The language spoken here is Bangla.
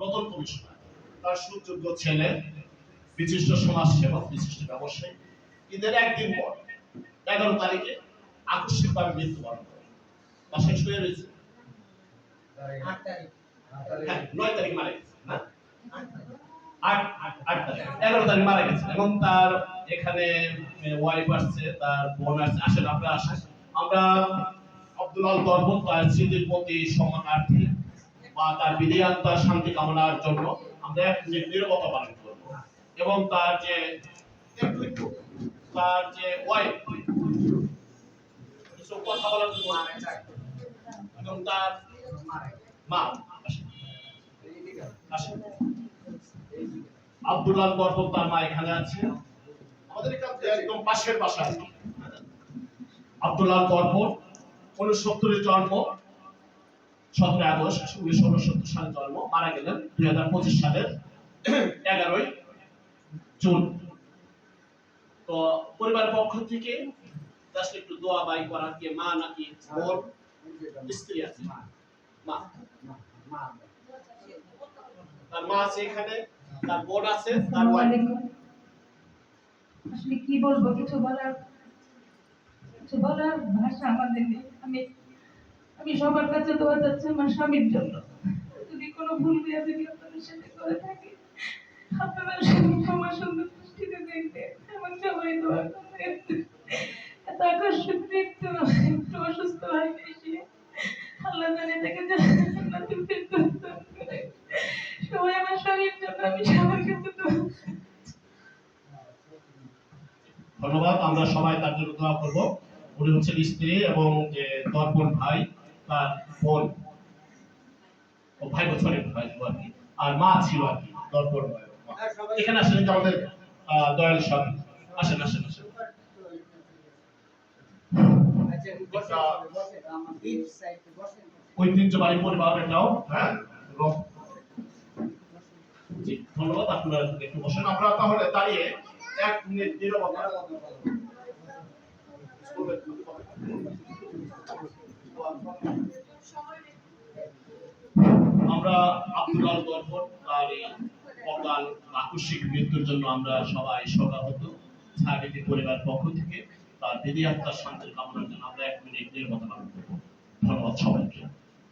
রতন কমিশনার। তার সুযোগ্য ছেলে বিশিষ্ট সমাজ সেবক বিশিষ্ট ব্যবসায়ী। ঈদের একদিন পর এগারো তারিখে আকস্মিকভাবে মৃত্যুবরণ করে। বাসায় শুয়ে রয়েছে আট তারিখ। নয় তারিখ মারা গেছে না? আট আট আট তারিখ। এগারো তারিখ মারা গেছে। এবং তার এখানে ওয়াইফ আসছে তার বোন আসছে। আসেন আমরা আসেন। আমরা আব্দুল আল দরব তার স্মৃতির প্রতি সম্মানার্থে বা তার বিধি আত্মার শান্তি কামনার জন্য আমরা এক নীরবতা পালন করব এবং তার যে তার যে ওয়াইফ কিছু কথা বলার এবং তার মা আব্দুল্লাহ বরকত তার মা এখানে আছে। আমাদের একদম পাশের বাসা। আব্দুল্লাহ বরকত উনসত্তরের জন্ম। সতেরো আগস্ট উনিশশো উনসত্তর সালে জন্ম মারা গেলেন দুই হাজার পঁচিশ সালের এগারোই জুন। তো পরিবারের পক্ষ থেকে জাস্ট একটু দোয়া বাই করার কি মা নাকি বোন স্ত্রী আছে? মা। তার মা আছে এখানে তার বোন আছে তার ওয়াইফ আসলে কি বলব কিছু বলার কিছু বলার ভাষা আমাদের নেই। আমি আমি সবার কাছে দোয়া যাচ্ছে আমার স্বামীর জন্য। যদি কোনো ভুল হয়ে যদি আপনাদের সাথে করে থাকি, আপনারা সবার সুন্দর দৃষ্টিতে দেখবে এবং সবাই দোয়া করবে এত আকস্মিক মৃত্যু একটু অসুস্থ আল্লাহ সবাই আমার স্বামীর জন্য আমি সবার দোয়া ধন্যবাদ, আমরা সবাই তার জন্য দোয়া করব। উনি হচ্ছেন স্ত্রী এবং যে দর্পণ ভাই। তার বোন ও ভাই বছরের ভাই আর কি। আর মা ছিল আর কি দর্পণ এখানে আসেন আমাদের দয়াল স্বামী। আসেন আসেন আসেন। ঐতিহ্যবাহী পরিবার এটাও হ্যাঁ? ধন্যবাদ, আপনারা একটু বসেন। আমরা তাহলে দাঁড়িয়ে এক মিনিট নীরবতা আমরা আব্দুল দর্পণ, তার এই অকাল আকস্মিক মৃত্যুর জন্য আমরা সবাই শোকাহত ছায়াবিতি পরিবার পক্ষ থেকে তার দিদি আত্মার শান্তির কামনার জন্য আমরা এক মিনিট নির্বাচন করব। ধন্যবাদ সবাইকে।